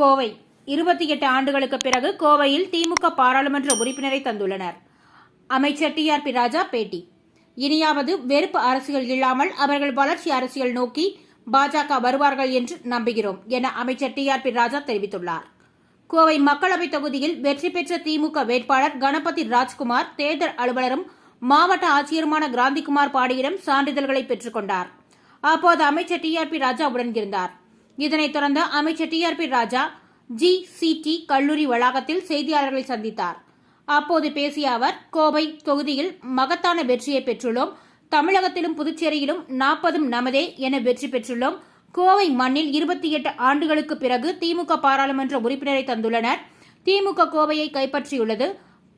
கோவை. இருபத்தி எட்டு ஆண்டுகளுக்கு பிறகு கோவையில் திமுக பாராளுமன்ற உறுப்பினரை தந்துள்ளனர். அமைச்சர் டி ஆர் பி ராஜா பேட்டி. இனியாவது வெறுப்பு அரசியல் இல்லாமல் அவர்கள் வளர்ச்சி அரசியல் நோக்கி பாஜக வருவார்கள் என்று நம்புகிறோம் என அமைச்சர் டி ஆர் பி ராஜா தெரிவித்துள்ளார். கோவை மக்களவைத் தொகுதியில் வெற்றி பெற்ற திமுக வேட்பாளர் கணபதி ராஜ்குமார் தேர்தல் அலுவலரும் மாவட்ட ஆட்சியருமான கிராந்திகுமார் பாடியிடம் சான்றிதழ்களை பெற்றுக் கொண்டார். அப்போது அமைச்சர் டி ஆர் பி ராஜா உடன் இருந்தார். இதனைத் தொடர்ந்து அமைச்சர் T R B Raja G C T கல்லூரி வளாகத்தில் செய்தியாளர்களை சந்தித்தார். அப்போது பேசிய அவர் கோவை தொகுதியில் மகத்தான வெற்றியை பெற்றுள்ளோம். தமிழகத்திலும் புதுச்சேரியிலும் நாற்பதும் நமதே என வெற்றி பெற்றுள்ளோம். கோவை மண்ணில் இருபத்தி எட்டு ஆண்டுகளுக்கு பிறகு திமுக பாராளுமன்ற உறுப்பினரை தந்துள்ளனர். திமுக கோவையை கைப்பற்றியுள்ளது.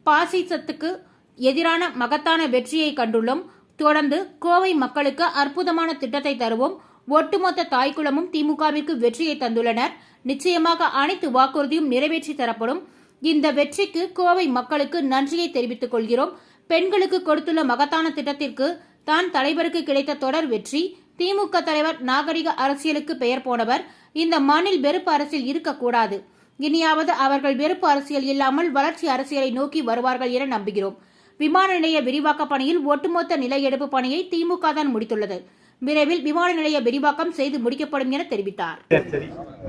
பாசிசத்துக்கு எதிரான மகத்தான வெற்றியை கண்டுள்ளோம். தொடர்ந்து கோவை மக்களுக்கு அற்புதமான திட்டத்தை தருவோம். ஒட்டுமொத்த தாய்க்குளமும் திமுகவிற்கு வெற்றியை தந்துள்ளனர். நிச்சயமாக அனைத்து வாக்குறுதியும் நிறைவேற்றி தரப்படும். இந்த வெற்றிக்கு கோவை மக்களுக்கு நன்றியை தெரிவித்துக் கொள்கிறோம். பெண்களுக்கு கொடுத்துள்ள மகத்தான திட்டத்திற்கு தான் தலைவருக்கு கிடைத்த தொடர் வெற்றி. திமுக தலைவர் நாகரிக அரசியலுக்கு பெயர் போனவர். இந்த மண்ணில் வெறுப்பு அரசியல் இருக்கக்கூடாது. இனியாவது அவர்கள் வெறுப்பு அரசியல் இல்லாமல் வளர்ச்சி அரசியலை நோக்கி வருவார்கள் என நம்புகிறோம். விமான நிலைய விரிவாக்க பணியில் ஒட்டுமொத்த நில எடுப்பு பணியை திமுக தான் முடித்துள்ளது. விரைவில் விமான நிலைய விரிவாக்கம் செய்து முடிக்கப்படும் என தெரிவித்தார்.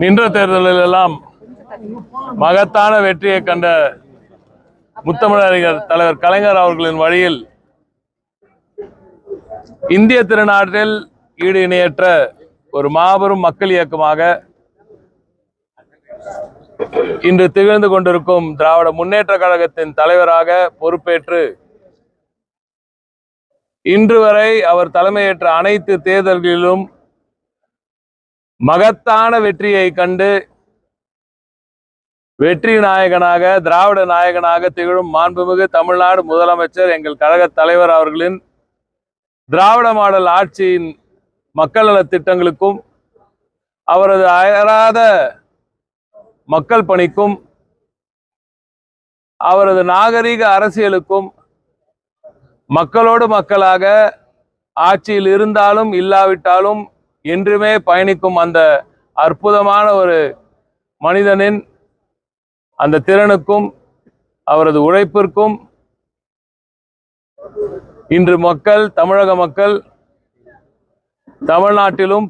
நின்ற தேர்தலில் எல்லாம் மகத்தான வெற்றியை கண்ட முத்தமிழறிஞர் தலைவர் கலைஞர் அவர்களின் வழியில் இந்திய திருநாட்டில் ஈடு இணையற்ற ஒரு மாபெரும் மக்கள் இயக்கமாக இன்று திகழ்ந்து கொண்டிருக்கும் திராவிட முன்னேற்ற கழகத்தின் தலைவராக பொறுப்பேற்று இன்று வரை அவர் தலைமையேற்ற அனைத்து தேர்தல்களிலும் மகத்தான வெற்றியை கண்டு வெற்றி நாயகனாக திராவிட நாயகனாக திகழும் மாண்புமிகு தமிழ்நாடு முதலமைச்சர் எங்கள் கழக தலைவர் அவர்களின் திராவிட மாடல் ஆட்சியின் மக்கள் நல திட்டங்களுக்கும் அவரது அயராத மக்கள் பணிக்கும் அவரது நாகரிக அரசியலுக்கும் மக்களோடு மக்களாக ஆட்சியில் இருந்தாலும் இல்லாவிட்டாலும் என்றுமே பயணிக்கும் அந்த அற்புதமான ஒரு மனிதனின் அந்த திறனுக்கும் அவரது உழைப்பிற்கும் இன்று மக்கள் தமிழக மக்கள் தமிழ்நாட்டிலும்